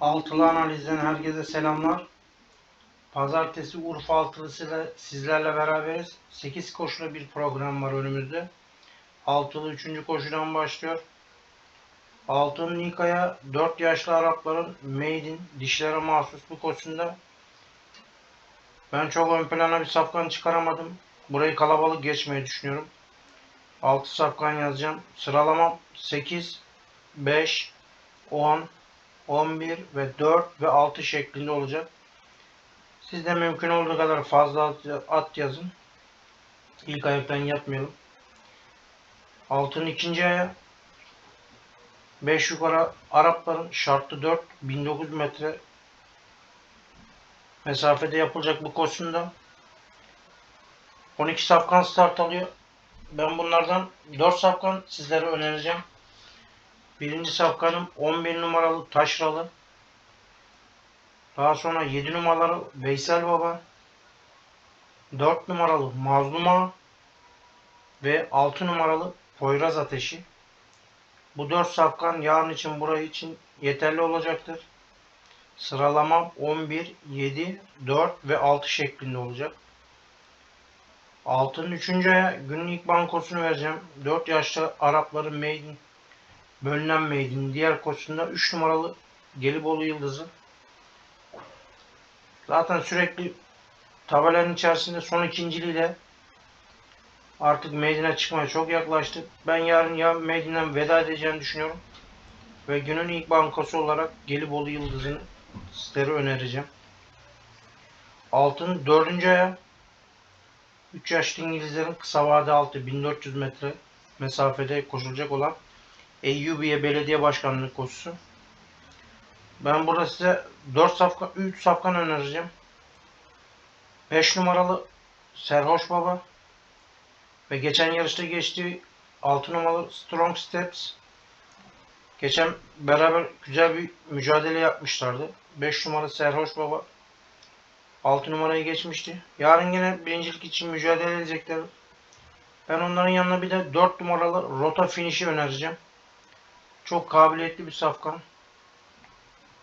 Altılı analizden herkese selamlar. Pazartesi Urfa altılısıyla sizlerle beraberiz. 8 koşulu bir program var önümüzde. Altılı 3. koşudan başlıyor. Altın Nika'ya 4 yaşlı Arapların Maiden dişlere mahsus bu koşusunda ben çok ön plana bir safkan çıkaramadım. Burayı kalabalık geçmeyi düşünüyorum. 6 safkan yazacağım. Sıralamam 8, 5, 10, 11 ve 4 ve 6 şeklinde olacak. Siz de mümkün olduğu kadar fazla at- yazın. İlk ayaktan yapmayalım. Altın ikinci aya 5 yukarı Arapların şartlı 4 1900 metre mesafede yapılacak bu koşusunda 12 safkan start alıyor. Ben bunlardan 4 safkan sizlere önereceğim. Birinci safkanım 11 numaralı Taşralı. Daha sonra 7 numaralı Veysel Baba. 4 numaralı Mazluma. Ve 6 numaralı Poyraz Ateşi. Bu 4 safkan yarın için burayı için yeterli olacaktır. Sıralamam 11, 7, 4 ve 6 şeklinde olacak. Altının 3. aya günün ilk bankosunu vereceğim. 4 yaşlı Arapların Maiden bölünen Maiden diğer koşusunda 3 numaralı Gelibolu Yıldızı. Zaten sürekli tabelanın içerisinde son ikinciliğiyle artık Maiden'e çıkmaya çok yaklaştık. Ben yarın ya Maiden'den veda edeceğini düşünüyorum. Ve günün ilk bankosu olarak Gelibolu Yıldızı'nı sizlere önereceğim. Altın 4. aya 3 yaşlı İngilizlerin kısa vade altı 1400 metre mesafede koşulacak olan Eyyubiye Belediye Başkanlığı koşusu. Ben burada size 4 safkan, 3 safkan önereceğim. 5 numaralı Serhoş Baba ve geçen yarışta geçtiği 6 numaralı Strong Steps. Geçen beraber güzel bir mücadele yapmışlardı. 5 numaralı Serhoş Baba 6 numarayı geçmişti. Yarın yine birincilik için mücadele edecekler. Ben onların yanına bir de 4 numaralı Rota Finish'i önereceğim. Çok kabiliyetli bir safkan.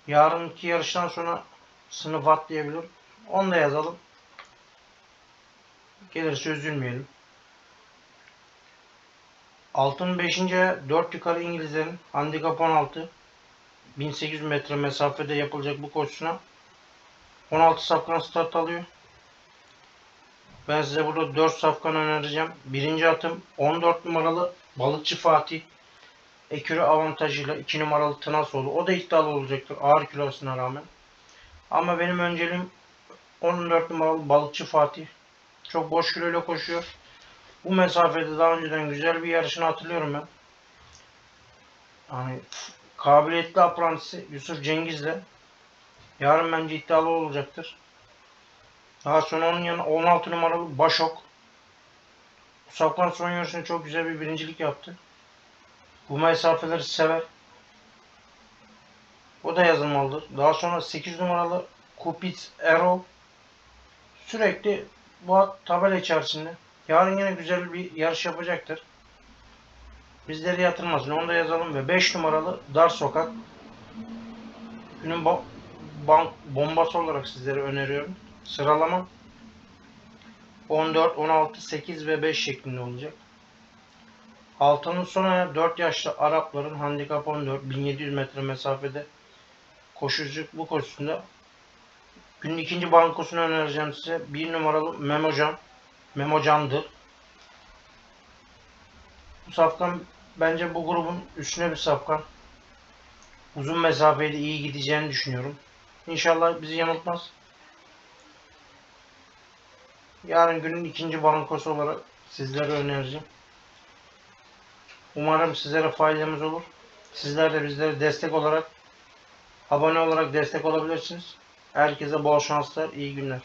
Yarınki yarıştan sonra sınıf atlayabilir. Onu da yazalım. Gelirse üzülmeyelim. Altın 5. 4 yukarı İngilizlerin handikap 16 1800 metre mesafede yapılacak bu koşusuna 16 safkan start alıyor. Ben size burada 4 safkan önereceğim. Birinci atım 14 numaralı Balıkçı Fatih. Ekürü avantajıyla 2 numaralı Tınasoğlu. O da iddialı olacaktır ağır kilosuna rağmen. Ama benim önceliğim 14 numaralı Balıkçı Fatih. Çok boş kiloyla koşuyor. Bu mesafede daha önceden güzel bir yarışını hatırlıyorum ben. Yani kabiliyetli aprantisi Yusuf Cengiz'le yarın bence iddialı olacaktır. Daha sonra onun yanına 16 numaralı Başok. Bu safkan son yarışında çok güzel bir birincilik yaptı. Bu mesafeleri sever. O da yazılmalıdır. Daha sonra 8 numaralı Kupitz Arrow sürekli bu tabela içerisinde. Yarın yine güzel bir yarış yapacaktır. Bizleri yatırmasın. Onu da yazalım ve 5 numaralı Dar Sokak günün bo- bank bombası olarak sizlere öneriyorum. Sıralama 14, 16, 8 ve 5 şeklinde olacak. Altının son ayağı 4 yaşlı Arapların handikap 14 1700 metre mesafede koşucu bu koşusunda günün ikinci bankosunu önereceğim size. 1 numaralı Memocan Memocan'dır. Bu safkan bence bu grubun üstüne bir safkan. Uzun mesafede iyi gideceğini düşünüyorum. İnşallah bizi yanıltmaz. Yarın günün ikinci bankosu olarak sizlere önereceğim. Umarım sizlere faydamız olur. Sizler de bizlere destek olarak abone olarak destek olabilirsiniz. Herkese bol şanslar, iyi günler.